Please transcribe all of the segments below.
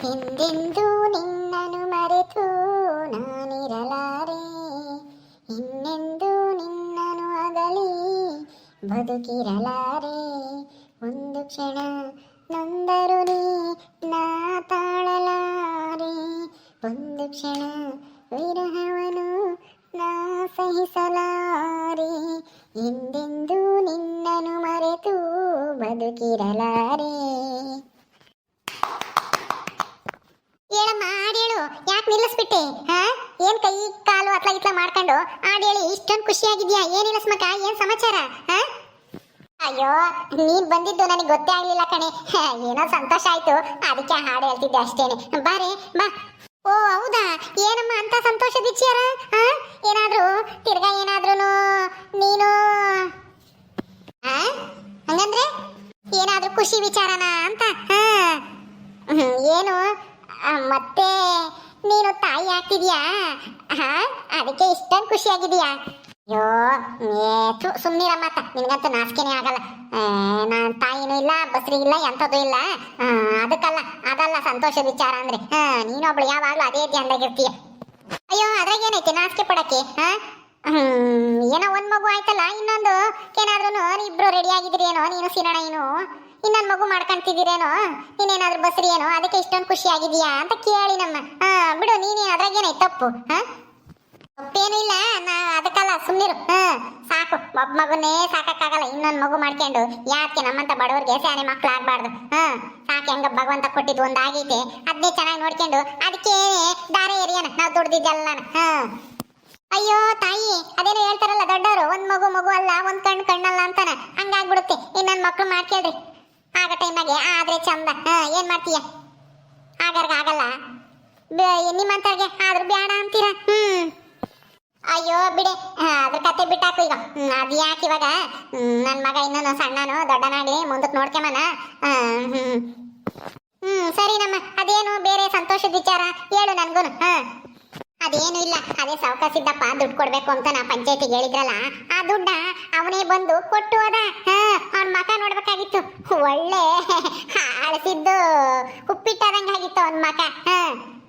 ಹಿಂದೆಂದೂ ನಿನ್ನನು ಮರೆತು ನಾನಿರಲಾರೆ. ಇನ್ನೆಂದೂ ನಿನ್ನನು ಅಗಲಿ ಬದುಕಿರಲಾರೆ. ಒಂದು ಕ್ಷಣ ನೊಂದರು ನೀ ನಾ ತಾಳಲಾರೆ. ಒಂದು ಕ್ಷಣ ವಿರಹವನು ನಾ ಸಹಿಸಲಾರೆ. ಎಂದೆಂದೂ ನಿನ್ನನು ಮರೆತು ಬದುಕಿರಲಾರೆ. ಹೇಳಮ್ಮ ಹಾಡೇಳು ಯಾಕೆ ನಿಲ್ಲಿಸ್ಬಿಟ್ಟೆ? ಹಾ? ಏನ್ ಕೈ, ಕಾಲು ಅತ್ಲ ಇತ್ಲ ಮಾಡ್ಕೊಂಡು ಹೇಳಿ ಇಷ್ಟೊಂದು ಖುಷಿಯಾಗಿದ್ಯಾ? ಏನಿಲ್ಲ ಸ್ಮಕ ಏನ್ ಸಮಾಚಾರ? ಹಾ? ಅಯ್ಯೋ, ನೀನ್ ಬಂದಿದ್ದು ನನಗೆ ಗೊತ್ತೇ ಆಗ್ಲಿಲ್ಲ ಕಣೆ. ಏನೋ ಸಂತೋಷ ಆಯ್ತು. ಅದಕ್ಕೆ ಹಾಡು ಹೇಳ್ತಿದ್ದೆ ಅಷ್ಟೇನೆ. ಬಾರೆ ಬಾ. ಓ, ಹೌದಾ? ಏನಮ್ಮ ಅಂತ ಸಂತೋಷ ವಿಚಾರ ಹಾ? ಏನಾದ್ರೂ, ತಿರ್ಗಾ ಏನಾದ್ರೂ ನೀನು ಹಂಗಂದ್ರೆ? ಏನಾದ್ರೂ ಖುಷಿ ವಿಚಾರನಾ ಅಂತ? ಹಾ. ಏನು? ಮತ್ತೆ ನೀನು ತಾಯಿ ಆಗ್ತಿದ್ಯಾ? ಹಾ ಅದಕ್ಕೆ ಇಷ್ಟೊಂದು ಖುಷಿಯಾಗಿದೆಯಾ ಅಯ್ಯೋ ಏ ಸುಮ್ಮನಿರ ಮಾತ ನಿನಗಂತೂ ನಾಚಿಕೆನೇ ಆಗಲ್ಲ. ನಾನು ತಾಯಿನೂ ಇಲ್ಲ ಬಸ್ರಿ ಇಲ್ಲ, ಎಂಥದ್ದು ಇಲ್ಲ. ಅದಕ್ಕಲ್ಲ, ಅದಲ್ಲ ಸಂತೋಷ ವಿಚಾರ ಅಂದ್ರೆ. ಹಾ ನೀನೊಬ್ಳು ಯಾವಾಗಲೂ ಅದೇ ಧ್ಯಾನದಾಗಿರ್ತೀಯ. ಅಯ್ಯೋ ಅದ್ರಾಗ ಏನೈತಿ ನಾಚಿಕೆ ಪಡಕ್ಕೆ? ಹಾ ಏನೋ ಒಂದ್ ಮಗು ಆಯ್ತಲ್ಲ, ಇನ್ನೊಂದು. ಏನಾದ್ರೂ ಇಬ್ರು ರೆಡಿ ಆಗಿದ್ರೇನೋ, ನೀನು ಸಿನೋಣ ನೀನು ಇನ್ನೊಂದ್ ಮಗು ಮಾಡ್ಕೊಂತಿದ್ದೀರೇನೋ? ನೀನೇನಾದ್ರೂ ಬಸ್ರಿ ಏನೋ ಅದಕ್ಕೆ ಇಷ್ಟೊಂದು ಖುಷಿ ಆಗಿದೆಯಾ ಅಂತ ಕೇಳಿ ನಮ್ಮ. ಹಾ, ಬಿಡು, ನೀನೇ ಅದ್ರಾಗೇನೆ ತಪ್ಪು. ಹಾ? ಇಲ್ಲ. ನಾ, ಅದಕ್ಕಲ್ಲ ಸುಮ್ಮನಿರು ಹಾ, ಸಾಕು. ಒಬ್ಬ ಮಗುನೇ ಸಾಕಕ್ಕಾಗಲ್ಲ. ಇನ್ನೊಂದು ಮಗು ಮಾಡ್ಕೊಂಡು ಯಾಕೆ ನಮ್ಮಂತ ಬಡವ್ರಿಗೆ ಸ್ಯಾನೆ ಮಕ್ಳು ಆಗ್ಬಾರ್ದು ಹಾ, ಸಾಕು, ಹೆಂಗ ಭಗವಂತ ಕೊಟ್ಟಿದ್ದು ಒಂದು ಆಗೈತೆ ಅದನ್ನೇ ಚೆನ್ನಾಗಿ ನೋಡ್ಕೊಂಡು ಅದಕ್ಕೆ ದಾರೆ ಎರಿಯೋಣ. ನಾವು ದುಡ್ದಿದ್ದೆಲ್ಲ ಹಾ. ಅಯ್ಯೋ, ತಾಯಿ, ಅದೇನೋ ಹೇಳ್ತಾರಲ್ಲ ದೊಡ್ಡವರು, ಒಂದ್ ಮಗು ಮಗು ಅಲ್ಲ, ಒಂದ್ ಕಣ್ಣು ಕಣ್ಣಲ್ಲ ಅಂತಾನ. ಹಂಗಾಗ್ಬಿಡುತ್ತೆ. ಇನ್ನೊಂದು ಮಕ್ಳು ಮಾಡ್ಕೇಳ್ರಿ. ಆಗ ಟೈಮಾಗೆ ಆದ್ರೆ ಚಂದ. ಏನ್ ಮಾಡ್ತೀಯ? ಆಗಾರ್ಗ ಆಗಲ್ಲ. ನಿಮ್ಮಂತವ್ರಿಗೆ ಆದ್ರೂ ಬೇಡ ಅಂತೀರ? ಹ್ಮ್. ಅಯ್ಯೋ, ಬಿಡೆ. ಅದ್ರ ಕತೆ ಬಿಟ್ಟಾಕು ಈಗ. ಅದ್ ಯಾಕೆ ಇವಾಗ? ನನ್ನ ನನ್ ಮಗ ಇನ್ನೊಂದು ಸಣ್ಣನು, ದೊಡ್ಡನಾಗ್ಲಿ ಮುಂದಕ್ಕೆ ನೋಡ್ಕೊಂಬನ. ಹ್ಮ್, ಸರಿ ನಮ್ಮ, ಅದೇನು ಬೇರೆ ಸಂತೋಷದ ವಿಚಾರ? ಹೇಳು ನನ್ಗೂನು. ಹಾ ಅದೇನು ಇಲ್ಲ, ಅದೇ ಇದ್ದಪ್ಪ ದುಡ್ಡು ಕೊಡ್ಬೇಕು ಅಂತ ನಾ ಪಂಚಾಯತಿಗೆ ಹೇಳಿದ್ರಲ್ಲ, ಆ ದುಡ್ಡ ಅವನೇ ಬಂದು ಕೊಟ್ಟು ಹೋದ. ಅವ್ನ ಮಕ ನೋಡ್ಬೇಕಾಗಿತ್ತು. ಒಳ್ಳೆ ಅಳಿಸಿದ್ದು ಉಪ್ಪಿಟ್ಟಾದಂಗೆ ಆಗಿತ್ತು ಅವನ ಮಕ.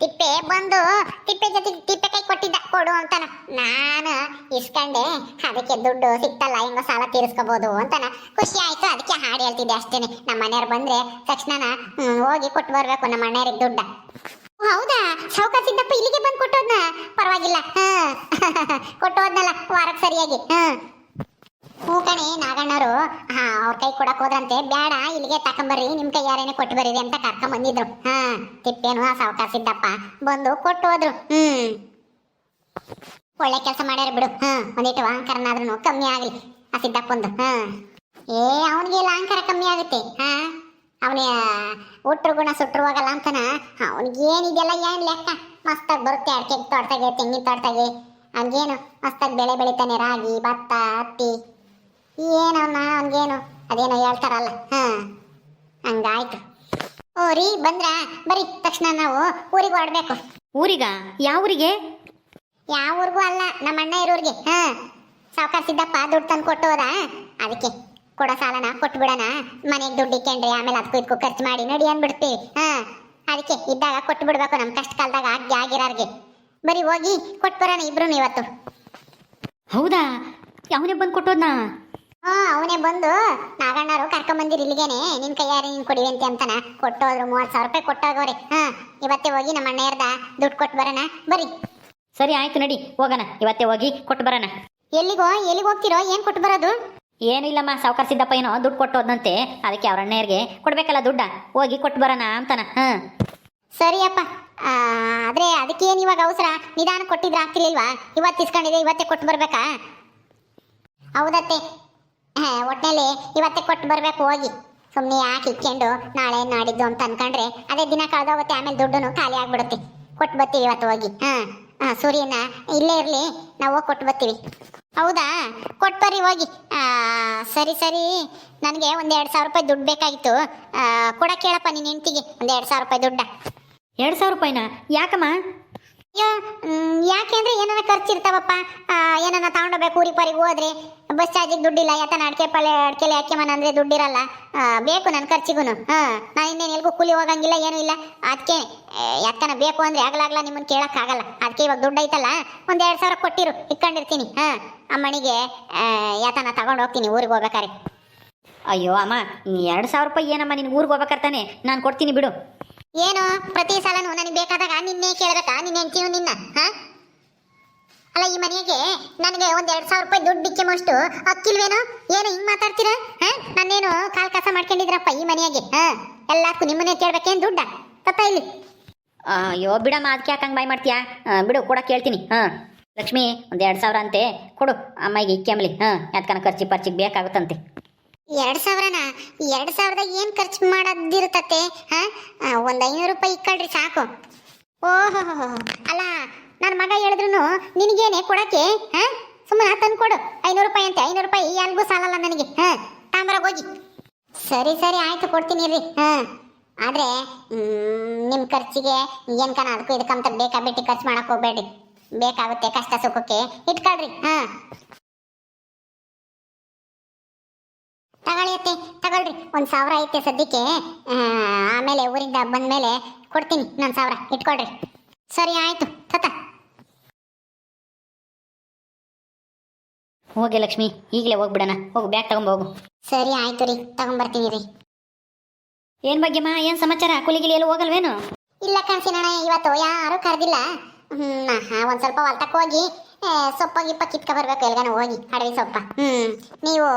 ತಿಪ್ಪೆ ಬಂದು ತಿಪ್ಪೆ ಜೊತೆ ತಿಪ್ಪೆ ಕೈ ಕೊಟ್ಟಿದ್ದ, ಕೊಡು ಅಂತಾನ. ನಾನು ಇಸ್ಕಂಡೆ, ಅದಕ್ಕೆ ದುಡ್ಡು ಸಿಕ್ತಲ್ಲ, ಹೆಂಗೋ ಸಾಲ ತೀರಿಸ್ಕೋಬಹುದು ಅಂತಾನ. ಖುಷಿ ಆಯ್ತು, ಅದಕ್ಕೆ ಹಾಡು ಹೇಳ್ತಿದ್ದೆ ಅಷ್ಟೇನೆ. ನಮ್ಮ ಮನೆಯವ್ರು ಬಂದ್ರೆ ತಕ್ಷಣ ಹೋಗಿ ಕೊಟ್ಟು ಬರ್ಬೇಕು ನಮ್ಮ ಮನೆಯವ್ರಿಗೆ ದುಡ್ಡ. ಹೌದಾ? ಸಾವುಕಾರ ಸಿದ್ದಪ್ಪ ಇಲ್ಲಿಗೆ ಬಂದು ಕೊಟ್ಟೋದ್ನ? ಪರವಾಗಿಲ್ಲ. ಹಾ. ಕೊಟ್ಟೋದ್ನಲ್ಲ ವಾರಕ್ಕೆ ಸರಿಯಾಗಿ. ಹಾ. ಹ್ಞೂ ಕಣೆ, ನಾಗಣ್ಣವರು. ಹಾ, ಅವ್ರ ಕೈ ಕೊಡಕ್ ಹೋದ್ರಂತೆ. ಬೇಡ ಇಲ್ಲಿಗೆ ತಕೊಂಬರ್ರಿ. ನಿಮ್ ಕೈ ಯಾರೇನೆ ಕೊಟ್ಟು ಬರೀರಿ ಅಂತ ಕರ್ಕೊಂಡ್ ಬಂದಿದ್ರು. ಹಾ. ತಿಪ್ಪೇನು ಆ ಸಾವುಕಾರ ಸಿದ್ದಪ್ಪ ಬಂದು ಕೊಟ್ಟು ಹೋದ್ರು ಹ್ಮ್ ಒಳ್ಳೆ ಕೆಲಸ ಮಾಡ್ಯಾರ ಬಿಡು. ಹಾ, ಒಂದಿಟ್ಟು ಅಹಂಕಾರನಾದ್ರೂ ಕಮ್ಮಿ ಆಗ್ಲಿ. ಆ ಸಿದ್ದಪ್ಪಂದು. ಹಾ. ಏ, ಅವನಿಗೆ ಅಹಂಕಾರ ಕಮ್ಮಿ ಆಗುತ್ತೆ. ಹಾ. ಅವನ ಹುಟ್ರು ಗುಣ ಸುಟ್ಟರುವಾಗಲ್ಲ ಅಂತನ? ಏನಿದೆಲ್ಲ ಏನ್ ಲೆಕ್ಕ? ಮಸ್ತಾಗಿ ಬರುತ್ತೆ ಅಡಿಕೆ ತೋಟದಾಗೆ ತೆಂಗಿನ ತೋಟದಾಗೆ. ಅವ್ನಿಗೇನು ಮಸ್ತಾಗಿ ಬೆಳೆ ಬೆಳಿತಾನೆ ರಾಗಿ ಭತ್ತ ಹತ್ತಿ. ಏನವನ್ನ ಅವನಿಗೇನು? ಅದೇನೋ ಹೇಳ್ತಾರಲ್ಲ. ಹಾಂ ಹಂಗಾಯ್ತು. ಓ ರೀ ಬಂದ್ರ? ಬರೀ ತಕ್ಷಣ ನಾವು ಊರಿಗೆ ಹೊರಡ್ಬೇಕು. ಊರಿಗ? ಯಾವ ಊರಿಗೆ? ಯಾವ ಊರಿಗೂ ಅಲ್ಲ ನಮ್ಮ ಅಣ್ಣ ಇರೋರಿಗೆ. ಹಾಂ. ಸಾವುಕಾರ ಸಿದ್ದಪ್ಪ ದುಡ್ಡು ತಂದು ಕೊಟ್ಟು ಹೋದ? ಅದಕ್ಕೆ. ಕೊಡೋ ಸಾಲನ ಕೊಟ್ಟು ಬಿಡೋಣ ಮನೆಗೆ ದುಡ್ಡು ಇಕ್ಕೊಂಡ್ರೆ ಆಮೇಲೆ ಅದಕ್ಕೂ ಇದಕ್ಕೂ ಖರ್ಚು ಮಾಡಿ ನೋಡಿ ಅಂದ್ಬಿಡ್ತೀವಿ ಹಾ ಅದಕ್ಕೆ ಇದ್ದಾಗ ಕೊಟ್ಟು ಬಿಡ್ಬೇಕು ನಮ್ಮ ಕಷ್ಟ ಕಾಲದಾಗ ಆಗಿ ಆಗಿರೋರ್ಗೆ. ಬರೀ ಹೋಗಿ ಕೊಟ್ಟು ಬರೋಣ ಇಬ್ರು ಇವತ್ತು. ಹೌದಾ? ಅವನೇ ಬಂದು ಕೊಟ್ಟೋದ್ನಾ? ಹಾ ಅವನೇ ಬಂದು ನಾಗಣ್ಣರು ಕರ್ಕೊಂಬಂದಿರಿ ಇಲ್ಲಿಗೇನೆ ನಿನ್ ಕೈಯಾರೆ ನೀನ್ ಅಂತ ಅಂತಾನ. ಕೊಟ್ಟೋದ್ರು ಮೂವತ್ತು ಸಾವಿರ ರೂಪಾಯಿ ಕೊಟ್ಟೋಗವ್ರಿ ಹಾ ಇವತ್ತೇ ಹೋಗಿ ನಮ್ಮ ಅಣ್ಣಯ್ಯರ್ದ ದುಡ್ಡು ಕೊಟ್ಟು ಬರೋಣ. ಬರೀ. ಸರಿ ಆಯ್ತು ನಡಿ ಹೋಗೋಣ. ಇವತ್ತೇ ಹೋಗಿ ಕೊಟ್ಟು ಬರೋಣ. ಎಲ್ಲಿಗೋ ಎಲ್ಲಿಗೆ ಹೋಗ್ತಿರೋ ಏನ್ ಕೊಟ್ಟು ಬರೋದು? ಏನು ಇಲ್ಲಮ್ಮ ಸಾವುಕಾರ ಸಿದ್ದಪ್ಪ ಏನೋ ದುಡ್ಡು ಕೊಟ್ಟು ಹೋದಂತೆ ಅದಕ್ಕೆ ಅವ್ರ ಅಣ್ಣಯ್ಯರಿಗೆ ಕೊಡ್ಬೇಕಲ್ಲ ದುಡ್ಡ? ಹೋಗಿ ಕೊಟ್ಟು ಬರೋಣ ಅಂತಾನ. ಹಾಂ. ಸರಿಯಪ್ಪ ಆದ್ರೆ ಅದಕ್ಕೇನು ಇವಾಗ ಅವಸರ? ನಿಧಾನ ಕೊಟ್ಟಿದ್ರೆ ಆಗ್ತಿರ್ಲಿಲ್ವಾ? ಇವತ್ತು ಇಸ್ಕೊಂಡಿದೆ ಇವತ್ತೇ ಕೊಟ್ಟು ಬರ್ಬೇಕಾ? ಹೌದತ್ತೆ. ಒಟ್ಟಿನಲ್ಲಿ ಇವತ್ತೇ ಕೊಟ್ಟು ಬರ್ಬೇಕು, ಹೋಗಿ. ಸುಮ್ಮನೆ ಯಾಕೆ ಇಕ್ಕೊಂಡು ನಾಳೆ ನಾಡಿದ್ದು ಅಂತ ಅನ್ಕೊಂಡ್ರೆ ಅದೇ ದಿನ ಕಳೆದೋಗುತ್ತೆ ಆಮೇಲೆ ದುಡ್ಡು ಖಾಲಿ ಆಗ್ಬಿಡುತ್ತೆ. ಕೊಟ್ಟು ಬರ್ತೀವಿ ಇವತ್ತು ಹೋಗಿ. ಹಾಂ. ಹಾಂ ಸೂರ್ಯನ ಇಲ್ಲೇ ಇರಲಿ, ನಾವು ಹೋಗಿ ಕೊಟ್ಟು ಬರ್ತೀವಿ. ಹೌದಾ? ಕೊಟ್ಟು ಬರ್ರಿ ಹೋಗಿ. ಸರಿ ಸರಿ. ನನಗೆ ಒಂದು ಎರಡು ಸಾವಿರ ರೂಪಾಯಿ ದುಡ್ಡು ಬೇಕಾಗಿತ್ತು. ಕೂಡ ಕೇಳಪ್ಪ ನಿನ್ನ ಹೆಂಡ್ತಿಗೆ ಒಂದು ಎರಡು ಸಾವಿರ ರೂಪಾಯಿ ದುಡ್ಡ. ಎರಡು ಸಾವಿರ ರೂಪಾಯಿನ? ಯಾಕಮ್ಮ? ಅಯ್ಯೋ ಯಾಕೆ ಅಂದರೆ ಏನಾರ ಖರ್ಚು ಇರ್ತಾವಪ್ಪ. ಏನನ್ನ ತಗೊಂಡೋಗ್ಬೇಕು ಊರಿಗೆ ಪಾರಿಗೆ ಹೋದ್ರೆ. ಬಸ್ ಚಾರ್ಜಿಗೆ ದುಡ್ಡಿಲ್ಲ ಯಾತನ ಅಡಿಕೆ ಪಳ್ಳೆ ಅಡಿಕೆಲೆ ಹಾಕ್ಯಮನ ಅಂದ್ರೆ ದುಡ್ಡಿರಲ್ಲ. ಬೇಕು ನನ್ನ ಖರ್ಚಿಗೂ ಹಾ ನಾನು ಇನ್ನೇನು ಎಲ್ಗೂ ಕೂಲಿ ಹೋಗಂಗಿಲ್ಲ ಏನೂ ಇಲ್ಲ. ಅದಕ್ಕೆ ಯಾಕನ ಬೇಕು ಅಂದ್ರೆ ಆಗಲಾಗಲ್ಲ ನಿಮ್ಮನ್ನ ಕೇಳಕ್ಕಾಗಲ್ಲ. ಅದಕ್ಕೆ ಇವಾಗ ದುಡ್ಡು ಐತಲ್ಲ ಒಂದ್ ಎರಡ್ ಸಾವಿರ ಕೊಟ್ಟಿರು ಇಟ್ಕೊಂಡಿರ್ತೀನಿ. ಹಾ ಅಮ್ಮನಿಗೆ ಯಾತನ ತಗೊಂಡು ಹೋಗ್ತೀನಿ ಊರಿಗೆ ಹೋಗ್ಬೇಕಾರೆ ಅಯ್ಯೋ ಅಮ್ಮ ಎರಡು ಸಾವಿರ ರೂಪಾಯಿ ಏನಮ್ಮ ನಿನ್ ಊರಿಗೆ ಹೋಗ್ಬೇಕಾರ್ತಾನೆ? ನಾನು ಕೊಡ್ತೀನಿ ಬಿಡು. ಏನು ಪ್ರತಿ ಸಲನು ನನಗೆ ಬೇಕಾದಾಗ ನಿನ್ನೆ ಕೇಳಬೇಕಾ? ನಿನ್ನ ಹೆಂಡ್ತಿನೂ ನಿನ್ನ ಹಾ? ಅಲ್ಲ ಈ ಮನೆಗೆ ನನಗೆ ಒಂದ್ ಎರಡ್ ಸಾವಿರ ರೂಪಾಯಿ ದುಡ್ಡು ಡಿಕ್ಕೆಮಷ್ಟು ಅಕ್ಕಿಲ್ವೇನೋ? ಏನು ಹಿಂಗ್ ಮಾತಾಡ್ತೀರಾ? ಹಾ? ನಾನೇನು ಕಾಲ್ ಕಸ ಮಾಡ್ಕೊಂಡಿದ್ರಪ್ಪ ಈ ಮನೆಯಾಗೆ? ಹಾ? ಎಲ್ಲಕ್ಕೂ ನಿಮ್ಮನೇ ಕೇಳ್ಬೇಕೇನ್ ದುಡ್ಡ? ತಪ್ಪ ಇಲ್ಲಿ. ಅಯ್ಯೋ ಬಿಡಮ್ಮ ಅದಕ್ಕೆ ಯಾಕೆ ಹಂಗೆ ಬಾಯ್ ಮಾಡ್ತೀಯಾ? ಬಿಡು ಕೂಡ ಕೇಳ್ತೀನಿ. ಹಾಂ? ಲಕ್ಷ್ಮಿ ಒಂದು ಎರಡು ಸಾವಿರ ಅಂತೆ. ಕೊಡು ಅಮ್ಮಗೆ ಇಕ್ಕೆಮ್ಲಿ ಹಾಂ? ಯಾತ್ಕನ ಖರ್ಚಿ ಪರ್ಚಿಗೆ ಬೇಕಾಗುತ್ತಂತೆ. ಎರಡ್ ಸಾವಿರನ? ಎರಡ್ ಸಾವಿರದಾಗ ಏನ್ ಖರ್ಚು ಮಾಡೋದಿರುತ್ತತ್ತೆ? ಹಾ? ಒಂದ್ ಐನೂರು ರೂಪಾಯಿ ಇಕ್ಕಳ್ರಿ ಸಾಕು. ಓಹೋ ಅಲ್ಲ ನನ್ನ ಮಗ ಹೇಳಿದ್ರು ನಿನಗೇನೆ ಕೊಡಕ್ಕೆ, ಹಾ? ಸುಮ್ಮನೆ ತಂದು ಕೊಡು ಐನೂರು ರೂಪಾಯಿ ಅಂತೆ, ಐನೂರು ರೂಪಾಯಿ ಎಲ್ಗೂ ಸಾಲಲ್ಲ ನನಗೆ, ಹಾ? ತಾಮ್ರ ಹೋಗಿ. ಸರಿ ಸರಿ, ಆಯ್ತು, ಕೊಡ್ತೀನಿ ರೀ ಹಾ? ಆದ್ರೆ ನಿಮ್ಮ ನಿಮ್ ಖರ್ಚಿಗೆ ಏನ್ ಕಣ ಅದಕ್ಕೂ ಇದಕ್ಕಂತ ಬೇಕಾ ಬಿಟ್ಟು ಖರ್ಚು ಮಾಡಕ್ ಹೋಗ್ಬೇಡ್ರಿ. ಬೇಕಾಗುತ್ತೆ ಕಷ್ಟ ಸುಖಕ್ಕೆ ಇಟ್ಕೊಳ್ರಿ, ಹಾ? ತಗೊಳ್ಳಿ ಅತ್ತೆ, ತಗೊಳ್ರಿ. ಒಂದು ಸಾವಿರ ಐತೆ ಸದ್ಯಕ್ಕೆ ಆಮೇಲೆ ಊರಿಂದ ಬಂದ್ಮೇಲೆ ಕೊಡ್ತೀನಿ ನಾನು ಸಾವಿರ, ಇಟ್ಕೊಳ್ರಿ. ಸರಿ, ಆಯ್ತು, ತತ. ಹೋಗಿ ಲಕ್ಷ್ಮಿ ಈಗಲೇ ಹೋಗ್ಬಿಡಣ. ಹೋಗು ಬ್ಯಾಗ್ ತಗೊಂಬೋಗು ಸರಿ ಆಯ್ತು ರೀ. ತಗೊಂಬರ್ತೀನಿ ರೀ. ಏನು ಭಾಗ್ಯಮ್ಮ ಏನ್ ಸಮಾಚಾರ? ಕೂಲಿಗಿಲಿ ಎಲ್ಲೂ ಹೋಗಲ್ವೇನು? ಇಲ್ಲ ಕಾಣಿಸಿನಣ್ಣ ಇವತ್ತು ಯಾರು ಕರೆದಿಲ್ಲ. ಹ್ಮ್ ಒಂದ್ ಸ್ವಲ್ಪ ಹೊಲ್ತಕ್ಕೆ ಹೋಗಿ ಸೊಪ್ಪ ಗಿಪ್ಪ ಕಿತ್ಕ ಬರ್ಬೇಕು ಎಲ್ಗಾನ ಹೋಗಿ ಅಡವಿ ಸೊಪ್ಪ. ಹ್ಮ್ ನೀವು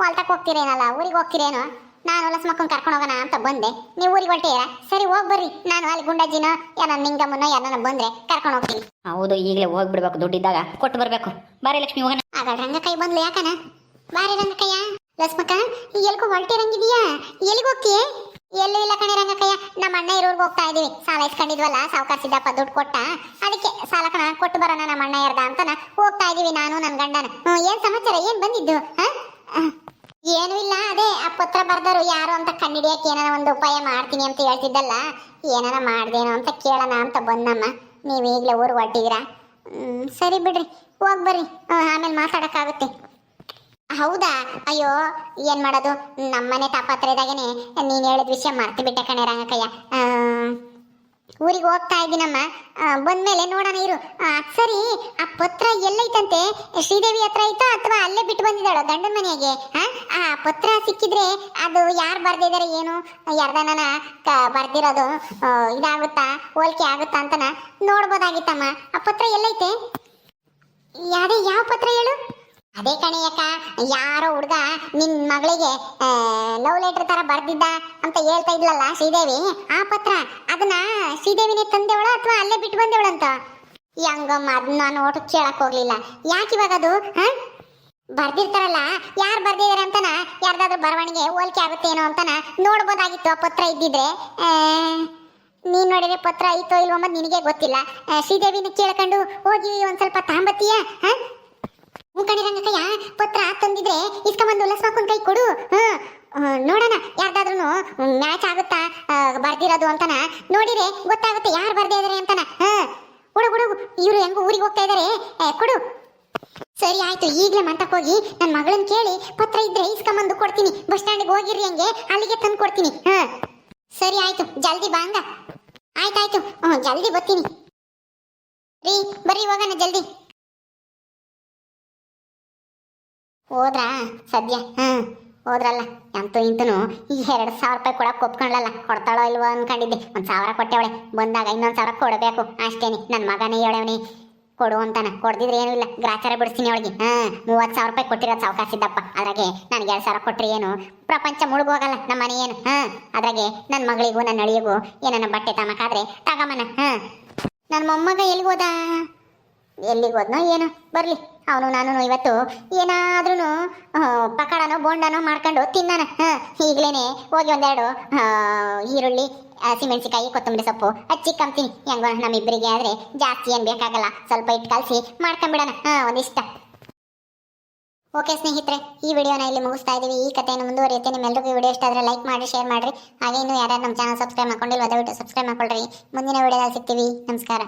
ಹೊಲ್ತಕ್ಕೆ ಹೋಗ್ತೀರೇನಲ್ಲ ಊರಿಗೆ ಹೋಗ್ತೀರೇನೋ? ನಾನು ಹೊಲಸ್ ಮಕ್ಕಳು ಕರ್ಕೊಂಡು ಹೋಗೋಣ ಅಂತ ಬಂದೆ. ನೀವು ಊರಿಗೆ ಹೊರಟೀರಾ? ಸರಿ ಹೋಗ್ ಬರ್ರಿ. ನಾನು ಅಲ್ಲಿ ಗುಂಡಜ್ಜಿನೋ ಯಾರ ನಿಂಗಮ್ಮನೋ ಯಾರನ್ನ ಬಂದ್ರೆ ಕರ್ಕೊಂಡು ಹೋಗ್ತೀನಿ. ಹೌದು ಈಗಲೇ ಹೋಗ್ಬಿಡ್ಬೇಕು ದುಡ್ಡಿದ್ದಾಗ ಕೊಟ್ಟು ಬರಬೇಕು. ಬಾರಿ ಲಕ್ಷ್ಮಿ ಹೋಗೋಣ. ಆಗ ರಂಗಕೈ ಬಂದ್ಲು ಯಾಕನ? ಬಾರಿ ರಂಗಕಯ್ಯ ಲಸ್ಮಕ್ಕ ಎಲ್ಗೂ ಹೊರಟಿರಂಗಿದೀಯಾ ಎಲ್ಲಿಗೆ ಹೋಗ್ತಿ ಎಲ್ಲೂ ಇಲ್ಲ ಕಣೆ ರಂಗಕಯ್ಯ ನಮ್ಮ ಅಣ್ಣ ಇರೋರ್ಗೆ ಹೋಗ್ತಾ ಇದೀವಿ. ಸಾಲ ಇಸ್ಕೊಂಡಿದ್ವಲ್ಲ ಸಾವುಕಾರ ಸಿದ್ದಪ್ಪ ದುಡ್ಡು ಕೊಟ್ಟ. ಅದಕ್ಕೆ ಸಾಲ ಕಣ ಕೊಟ್ಟು ಬರೋಣ ನಮ್ಮ ಅಣ್ಣ ಇರ್ದ ಅಂತನ ಹೋಗ್ತಾ ಇದೀವಿ ನಾನು ನನ್ನ ಗಂಡನ. ಏನ್ ಸಮಾಚಾರ? ಏನ್ ಬಂದಿದ್ದು? ಹ? ಏನೂ ಇಲ್ಲ ಅದೇ ಆ ಪತ್ರ ಬರ್ದರು ಯಾರು ಅಂತ ಕಂಡಿಡಿಯಕ್ಕೆ ಏನಾರ ಒಂದು ಉಪಾಯ ಮಾಡ್ತೀನಿ ಅಂತ ಹೇಳ್ತಿದ್ದಲ್ಲ ಏನಾರ ಮಾಡ್ದೇನೋ ಅಂತ ಕೇಳೋಣ ಅಂತ ಬಂದಮ್ಮ. ನೀವು ಈಗಲೇ ಊರು ಹ್ಮ್, ಸರಿ ಬಿಡ್ರಿ ಹೋಗ್ ಬರ್ರಿ. ಆಮೇಲೆ ಮಾತಾಡಕ್ಕಾಗುತ್ತೆ. ಹೌದಾ? ಅಯ್ಯೋ ಏನ್ ಮಾಡೋದು? ನಮ್ಮನೆ ತಾಪತ್ರದಾಗೇನೆ ನೀನ್ ಹೇಳಿದ ವಿಷಯ ಮರ್ತು ಬಿಟ್ಟೆ ಕಣೆ ರಂಗಕಯ್ಯ. ಊರಿಗೆ ಹೋಗ್ತಾ ಇದ್ದೀನಮ್ಮ. ಬಂದ್ಮೇಲೆ ನೋಡೋಣ ಇರು. ಸರಿ, ಆ ಪತ್ರ ಎಲ್ಲೈತಂತೆ? ಶ್ರೀದೇವಿ ಹತ್ರ ಐತೋ ಅಥವಾ ಅಲ್ಲೇ ಬಿಟ್ಟು ಬಂದಿದ್ದಾಳೋ ಗಂಡನ ಮನೆಗೆ? ಆ? ಪತ್ರ ಸಿಕ್ಕಿದ್ರೆ ಅದು ಯಾರು ಬರ್ದಿದ್ದಾರೆ ಏನು? ಯಾರ್ದನ ಬರ್ದಿರೋದು ಇದಾಗುತ್ತಾ? ಹೋಲಿಕೆ ಆಗುತ್ತಾ ಅಂತನ ನೋಡ್ಬೋದಾಗಿತ್ತಮ್ಮ. ಆ ಪತ್ರ ಎಲ್ಲೈತೆ? ಯಾವುದೇ, ಯಾವ ಪತ್ರ ಹೇಳು? ಅದೇ ಕಣೆಯಕ್ಕ ಯಾರೋ ಹುಡುಗ ನಿನ್ ಮಗಳಿಗೆ ಲವ್ ಲೆಟರ್ ತರ ಬರ್ದಿದ್ದ ಅಂತ ಹೇಳ್ತಾ ಇದ್ಲಲ್ಲ ಶ್ರೀದೇವಿ? ಆ ಪತ್ರ, ಅದನ್ನ ಶ್ರೀದೇವಿನೇ ತಂದೆವಳ ಅಥವಾ ಅಲ್ಲೇ ಬಿಟ್ಟು ಬಂದೇವಳಂತ ಹೆಂಗಮ್ಮ ಅದನ್ನ ನೋಟು ಕೇಳಕ್ ಹೋಗ್ಲಿಲ್ಲ. ಯಾಕೆ ಇವಾಗ ಅದು? ಬರ್ದಿರ್ತಾರಲ್ಲ, ಯಾರು ಬರ್ದಿದ್ದಾರೆ ಅಂತನ? ಯಾರ್ದಾದ್ರೂ ಬರವಣಿಗೆ, ಹೋಲಿಕೆ ಆಗುತ್ತೇನೋ ಅಂತನ ನೋಡ್ಬೋದಾಗಿತ್ತು ಆ ಪತ್ರ ಇದ್ದಿದ್ರೆ. ನೀನ್ ನೋಡಿದ್ರೆ ಪತ್ರ ಐತೋ ಇಲ್ವೋ ಅಂತ ನಿನಗೆ ಗೊತ್ತಿಲ್ಲ. ಶ್ರೀದೇವಿನ ಕೇಳ್ಕೊಂಡು ಹೋಗಿ ಒಂದ್ ಸ್ವಲ್ಪ ತಾಂಬತ್ತೀಯ ಹ ಮುಖಂಡಿ ರಂಗಕ್ಕಯ್ಯ ಪತ್ರ ತಂದಿದ್ರೆ ಇಸ್ಕೊಂಬಂದು ಲಸ್ಮಕ್ಕನ್ ಕೈ ಕೊಡು. ನೋಡೋಣ ಯಾರ್ದಾದ್ರೂ ಮ್ಯಾಚ್ ಆಗುತ್ತಾ ಬರ್ದಿರೋದು ಅಂತನ. ನೋಡಿದ್ರೆ ಗೊತ್ತಾಗುತ್ತೆ ಯಾರು ಬರ್ದೇ ಇದಾರೆ ಅಂತನ. ಹುಡುಗ ಹುಡುಗ ಇವ್ರು ಹೆಂಗೋ ಊರಿಗೆ ಹೋಗ್ತಾ ಇದಾರೆ. ಕೊಡು. ಸರಿ ಆಯ್ತು, ಈಗಲೇ ಮಂಟಕ್ಕೆ ಹೋಗಿ ನನ್ನ ಮಗಳನ್ನ ಕೇಳಿ ಪತ್ರ ಇದ್ರೆ ಇಸ್ಕೊಂಬಂದು ಕೊಡ್ತೀನಿ. ಬಸ್ ಸ್ಟ್ಯಾಂಡಿಗೆ ಹೋಗಿರ್ರಿ ಹಂಗೆ, ಅಲ್ಲಿಗೆ ತಂದು ಕೊಡ್ತೀನಿ. ಹ, ಸರಿ ಆಯ್ತು, ಜಲ್ದಿ ಬಾ ಹಂಗ. ಆಯ್ತಾಯ್ತು ಹ್ಞೂ ಜಲ್ದಿ ಬರ್ತೀನಿ. ರೀ, ಬರ್ರಿ ಹೋಗೋಣ ಜಲ್ದಿ. ಹೋದ್ರಾ? ಸದ್ಯ? ಹ್ಮ್. ಹೋದ್ರಲ್ಲ. ಅಂತೂ ಇಂತನು ಈ ಎರಡು ಸಾವಿರ ರೂಪಾಯಿ ಕೊಡಕ್ಕೆ ಒಪ್ಕೊಳ್ಳಲ್ಲ ಕೊಡ್ತಾಳೋ ಇಲ್ವೋ ಅನ್ಕೊಂಡಿದ್ದೆ. ಒಂದ್ ಸಾವಿರ ಕೊಟ್ಟೆವಳೆ ಬಂದಾಗ ಇನ್ನೊಂದ್ ಸಾವಿರ ಕೊಡಬೇಕು. ಅಷ್ಟೇನಿ. ನನ್ನ ಮಗನೇ ಹೇಳವನಿ ಕೊಡು ಅಂತಾನ. ಕೊಡ್ದಿದ್ರೆ ಏನೂ ಇಲ್ಲ. ಗ್ರಾಚಾರ ಬಿಡಿಸ್ತೀನಿ ಅವಳಿಗೆ. ಹಾ, ಮೂವತ್ತು ಸಾವಿರ ರೂಪಾಯಿ ಕೊಟ್ಟಿರೋದು ಸಾವಕಾಶ ಇದ್ದಪ್ಪ. ಅದ್ರಾಗೆ ನನಗೆ ಎರಡು ಸಾವಿರ ಕೊಟ್ರಿ ಏನು? ಪ್ರಪಂಚ ಮುಳುಗೋಗಲ್ಲ ನಮ್ಮ ಮನೆ ಏನು? ಹಾ, ಅದ್ರಾಗೆ ನನ್ನ ಮಗಳಿಗೂ ನನ್ನ ಅಳಿಯಗೂ ಏನನ್ನ ಬಟ್ಟೆ ತಮಕಾದ್ರೆ ತಗಮನ. ಹಾ. ನನ್ನ ಮೊಮ್ಮಗ ಎಲ್ಲಿಗೋದ ಎಲ್ಲಿಗೆ ಹೋದ್ನೋ ಏನೋ, ಬರಲಿ. ಅವನು ನಾನು ಇವತ್ತು ಏನಾದ್ರೂ ಪಕಾಡನೋ, ಬೋಂಡನೋ ಮಾಡ್ಕೊಂಡು ತಿನ್ನಾನ ಹಾಂ ಈಗಲೇ ಹೋಗಿ ಒಂದೆರಡು ಈರುಳ್ಳಿ ಹಸಿಮೆಣಸಿಕಾಯಿ ಕೊತ್ತಂಬರಿ ಸೊಪ್ಪು ಹಚ್ಚಿ ಕಂತೀನಿ ಹೆಂಗೋ ನಮ್ಮಿಬ್ಬರಿಗೆ ಆದರೆ ಜಾಸ್ತಿ ಏನು ಬೇಕಾಗಲ್ಲ. ಸ್ವಲ್ಪ ಇಟ್ಟು ಕಲಸಿ ಮಾಡ್ಕೊಂಬಿಡೋಣ. ಹಾಂ, ಒಂದಿಷ್ಟ. ಓಕೆ ಸ್ನೇಹಿತರೆ, ಈ ವಿಡಿಯೋನ ಇಲ್ಲಿ ಮುಗಿಸ್ತಾ ಇದ್ದೀವಿ ಈ ಕಥೆಯನ್ನು ಮುಂದುವರಿಯುತ್ತೆ. ನಿಮ್ಮೆಲ್ಲರಿಗೂ ವಿಡಿಯೋ ಇಷ್ಟ ಆದರೆ ಲೈಕ್ ಮಾಡಿ, ಶೇರ್ ಮಾಡಿರಿ. ಹಾಗೆ ಇನ್ನೂ ಯಾರ್ಯಾರು ನಮ್ಮ ಚಾನಲ್ ಸಬ್ಸ್ಕ್ರೈಬ್ ಮಾಡ್ಕೊಂಡಿಲ್ಲ ದಯವಿಟ್ಟು ಸಬ್ಸ್ಕ್ರೈಬ್ ಮಾಡ್ಕೊಳ್ರಿ. ಮುಂದಿನ ವಿಡಿಯೋದಲ್ಲಿ ಸಿಗ್ತೀವಿ. ನಮಸ್ಕಾರ.